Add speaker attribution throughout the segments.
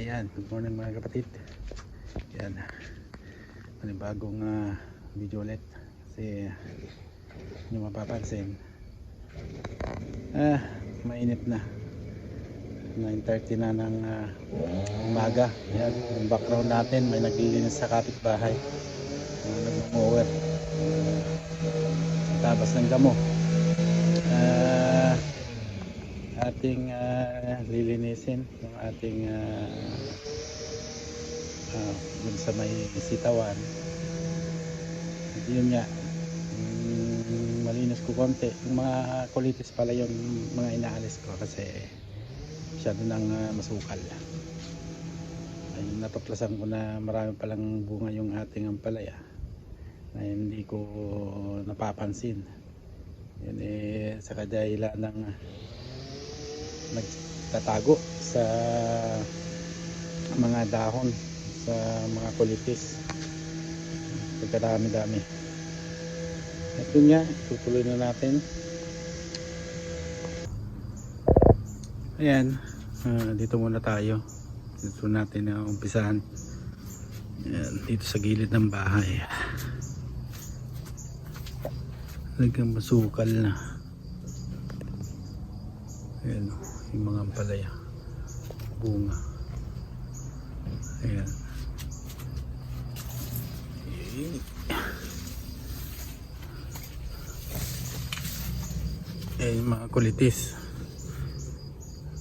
Speaker 1: Ayan, good morning mga kapatid. Ayan. Panibagong uh, video ulit. Kasi nyo mapapansin. Ah, mainit na. 9.30 na ng ah, umaga. Ayan, yung background natin may naglilinis sa kapitbahay. Uh, Nag-mower. Tabas ng damo. Ah, ating ah, lilinisin yung ating uh, dun sa may sitawan. Yun nga mm, malinis ko konti. Yung mga kulitis pala yung mga inaalis ko kasi masyado nang ah, masukal. Ay natuklasan ko na marami palang bunga yung ating ampalaya na hindi ko napapansin. Yun eh sa kadahilan ng nagtatago sa mga dahon sa mga kulitis. Pagkadami-dami. At yun nga tutuloy na natin. Ayan ah, dito muna tayo. Dito natin na umpisahan. Ayan, dito sa gilid ng bahay. Talagang masukal na. Ayan. o yung mga ampalaya bunga. Ayan. Ayan yung mga kulitis.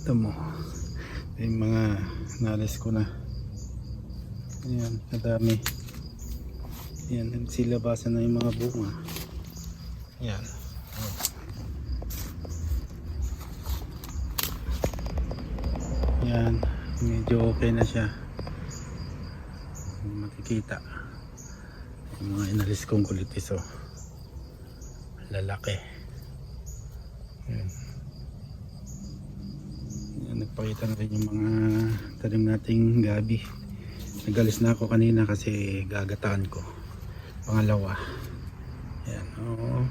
Speaker 1: Ito mo. Yung mga nalis ko na. Ayan kadami ayan nagsilabasan na yung mga bunga. Ayan Yan, medyo okay na siya. Makikita. Yung mga inalis kong kulitis oh. Lalaki. Yan. Yan, nagpakita na rin yung mga tanim nating gabi. Nagalis na ako kanina kasi gagataan ko. Pangalawa. Yan, oo.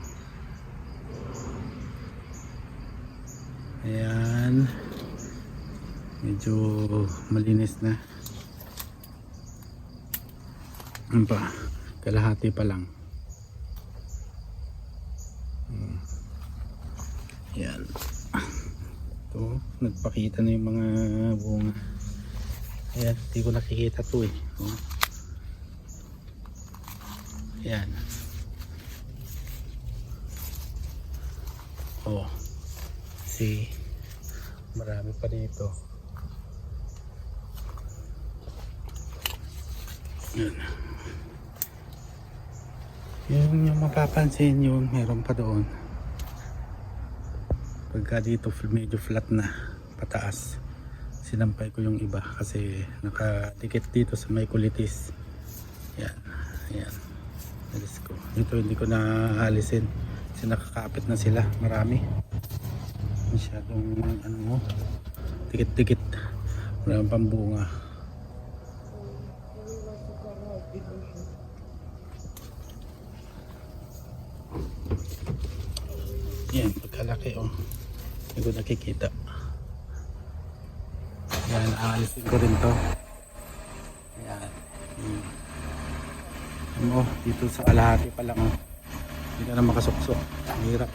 Speaker 1: Ayan medyo malinis na. Ano pa? Kalahati pa lang. Hmm. yan. Ito nagpakita na yung mga bunga. Ayan hindi ko nakikita to eh. Oh. yan. Oh. See? Marami pa dito Yun. Yung, yung mapapansin yun, meron pa doon. Pagka dito medyo flat na, pataas. Sinampay ko yung iba kasi nakadikit dito sa may kulitis. Yan, yan. Alis ko. Dito hindi ko na alisin. Kasi nakakapit na sila, marami. Masyadong ano mo, dikit-dikit. Maraming pambunga. Yan, pagkalaki oh. Hindi ko nakikita. Yan, aalisin ko rin to. Yan. Hmm. Ano, dito sa kalahati pa lang oh. Hindi ka na makasuksok. Ang hirap.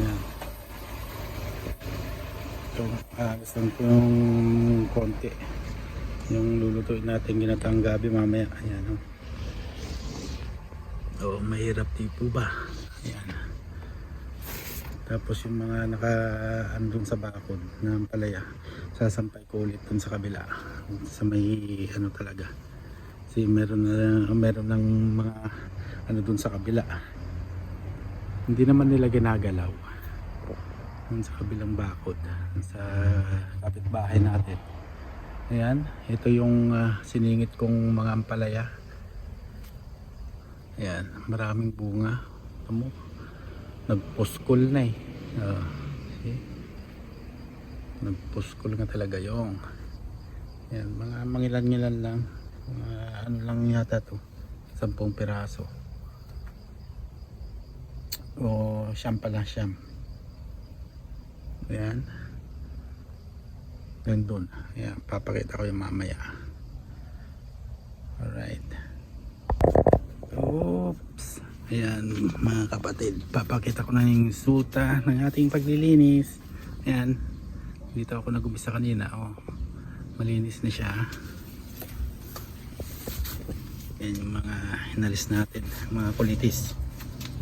Speaker 1: Yan. Ito, aalisin ko yung konti. Yung lulutuin natin ginatang gabi mamaya. Ayan oh. Oo, mahirap tipo ba? Ayan. Tapos yung mga naka andun sa bakod na palaya, sasampay ko ulit dun sa kabila. Sa may ano talaga. Kasi meron na meron ng mga ano dun sa kabila. Hindi naman nila ginagalaw. Dun sa kabilang bakod sa kapitbahay natin. Ayan, ito yung ah, siningit kong mga ampalaya. Ayan, maraming bunga. Ito mo, nagpuskol na eh. Ah, see? Nagpuskol nga talaga yung. Ayan, mga mangilan-ngilan lang. Mga ano lang yata to. Sampung piraso. O siyam pala siyam. Ayan. Nandun. Ayan, papakita ko yung mamaya. Alright. Oops. Ayan, mga kapatid. Papakita ko na yung suta ng ating paglilinis. Ayan. Dito ako nag-umpisa kanina. Oh, malinis na siya. Yan yung mga inalis natin. Mga kulitis.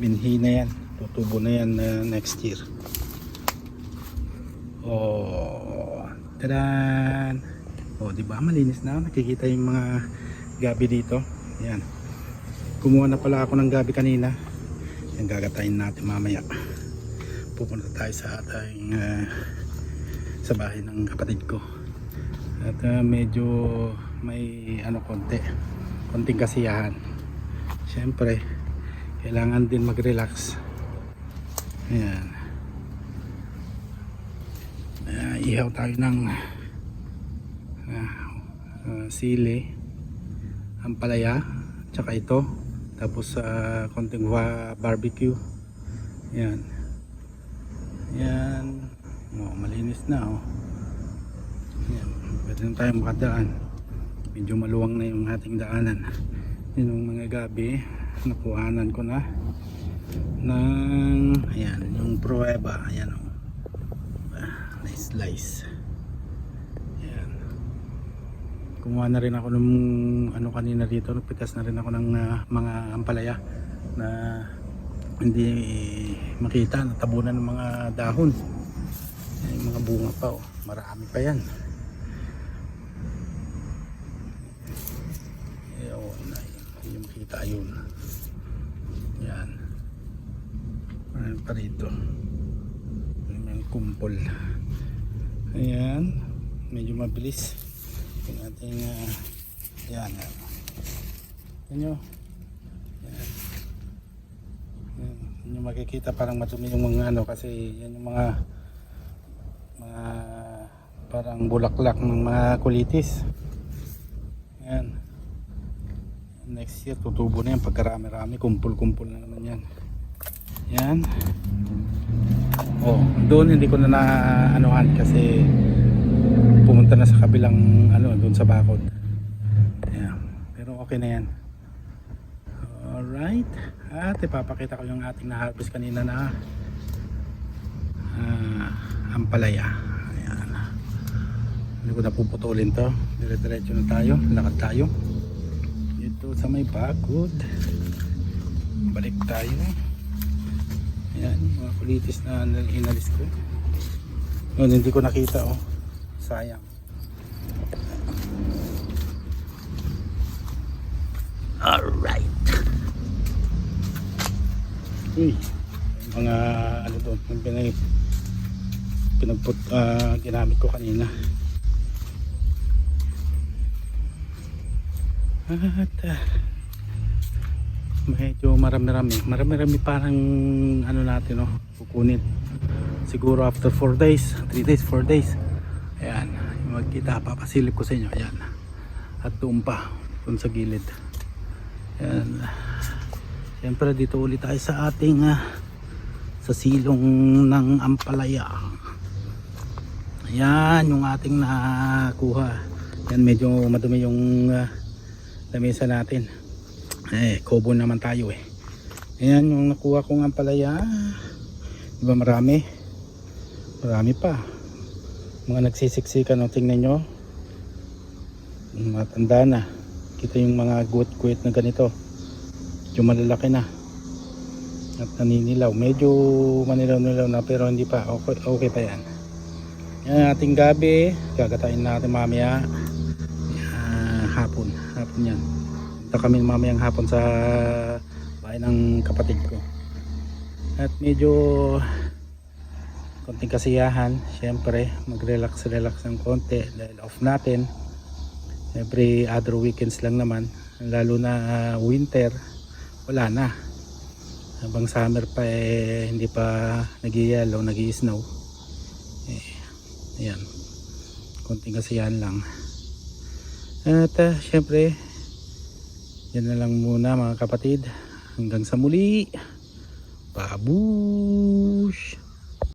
Speaker 1: Binhi na yan. Tutubo na yan uh, next year. Oh, tadan! Oh, di ba malinis na? Nakikita yung mga gabi dito. Yan. Kumuha na pala ako ng gabi kanina. Yan gagatayin natin mamaya. Pupunta tayo sa ating ah, sa bahay ng kapatid ko. At ah, medyo may ano konti. Konting kasiyahan. Siyempre, kailangan din mag-relax. Ayan. Ah, ihaw tayo ng ah, ah, sili, ampalaya, tsaka ito. Tapos sa konting wa- barbecue. Yan. Yan. Oh, malinis na oh. Yan. Pwede na tayo makadaan. Medyo maluwang na yung ating daanan. Yun yung mga gabi. Nakuhanan ko na ng ayan, yung prueba. Ayan oh. Ah, nice slice. Ayan. Kumuha na rin ako ng ano kanina dito, nagpitas na rin ako ng ah, mga ampalaya na hindi makita, natabunan ng mga dahon. Ayan, yung mga bunga pa oh. Marami pa yan. Ayun, hindi makita yun. Yan. Ayan pa rito. May kumpol. Ayan. Medyo mabilis. Yung ating uh, yan. Yan. Yan nyo. Yan. Yan. Yan yung makikita parang madumi yung mga ano kasi yan yung mga mga parang bulaklak ng mga kulitis. Yan. Next year tutubo na yan pagkarami-rami kumpul-kumpul na naman yan. Yan. Oh, doon hindi ko na na anuhan kasi pumunta na sa kabilang ano doon sa bakod. Ayan. Pero okay na yan. Alright. At ipapakita ko yung ating na-harvest kanina na ah, ampalaya. Ayan. Hindi ko na puputulin to. Dire-diretso na tayo. Lakad tayo. Dito sa may bakod. Balik tayo. Ayan, mga kulitis na inalis ko. Yun, hindi ko nakita oh. Sayang. Alright. Uy, mga ano doon, yung pinag pinagput, ah, ginamit ko kanina. At ah, medyo marami-rami. Marami-rami parang ano natin no, kukunin. Siguro after 4 days, 3 days, 4 days. Ayan, magkita, papasilip ko sa inyo. Ayan. At doon pa, doon sa gilid. Ayan. Siyempre dito ulit tayo sa ating ah, sa silong ng Ampalaya. Ayan, yung ating nakuha. Yan, medyo madumi yung ah, lamesa natin. Eh kobo naman tayo eh. Ayan yung nakuha kong ampalaya. Di ba marami? Marami pa. Mga nagsisiksikan o tingnan nyo. Matanda na kita yung mga guwit guwit na ganito. Yung malalaki na. At naninilaw. Medyo manilaw nilaw na pero hindi pa. Okay, okay pa yan. Yan ating gabi. Gagatayin natin mamaya. Ah, hapon. Hapon yan. Punta kami mamayang hapon sa bahay ng kapatid ko. At medyo konting kasiyahan. Syempre mag relax relax ng konti dahil off natin every other weekends lang naman lalo na ah, winter wala na. Habang summer pa eh hindi pa nag-yellow nag-snow eh, ayan. Konting kasiyahan lang. At uh, syempre yan na lang muna mga kapatid. Hanggang sa muli. Babush